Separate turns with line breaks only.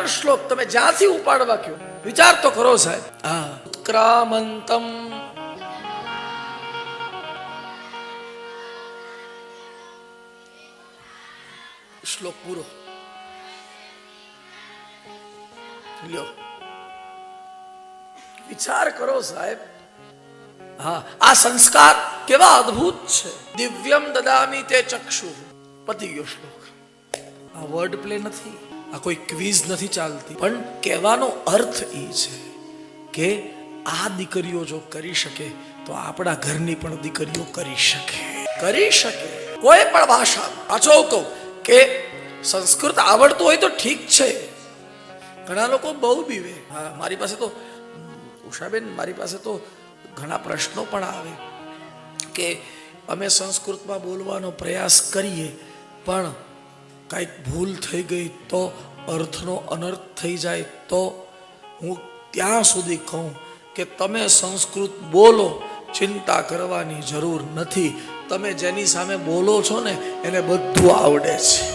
પણ શ્લોક તમે જ્યાંથી ઉપાડવા કયો વિચાર તો કરો સાહેબ હા ઉત્ક્રામંતમ શ્લોક પૂરો લ્યો વિચાર કરો સાહેબ હા આ સંસ્કાર કેવા અદ્ભુત છે દિવ્યમ દદામી તે ચક્ષુ પતી ગયો શ્લોક આ વર્ડ પ્લે નથી આ કોઈ ક્વિઝ નથી ચાલતી. પણ કહેવાનો અર્થ એ છે કે આ દીકરીઓ જો કરી શકે, તો આપણા ઘરની પણ દીકરીઓ કરી શકે. કરી શકે. કોઈ પણ ભાષા પાછો કહું કે સંસ્કૃત આવડતું હોય તો ઠીક છે. ઘણા લોકો બહુ બીવે. હા, મારી પાસે તો, ઉષાબેન, મારી પાસે તો ઘણા પ્રશ્નો પણ આવે કે અમે સંસ્કૃતમાં બોલવાનો પ્રયાસ કરીએ, પણ કાંઈક ભૂલ થઈ ગઈ તો અર્થનો અનર્થ થઈ જાય તો હું ત્યાં સુધી કહું કે તમે સંસ્કૃત બોલો, ચિંતા કરવાની જરૂર નથી. તમે જેની સામે બોલો છો ને, એને બધું આવડે છે.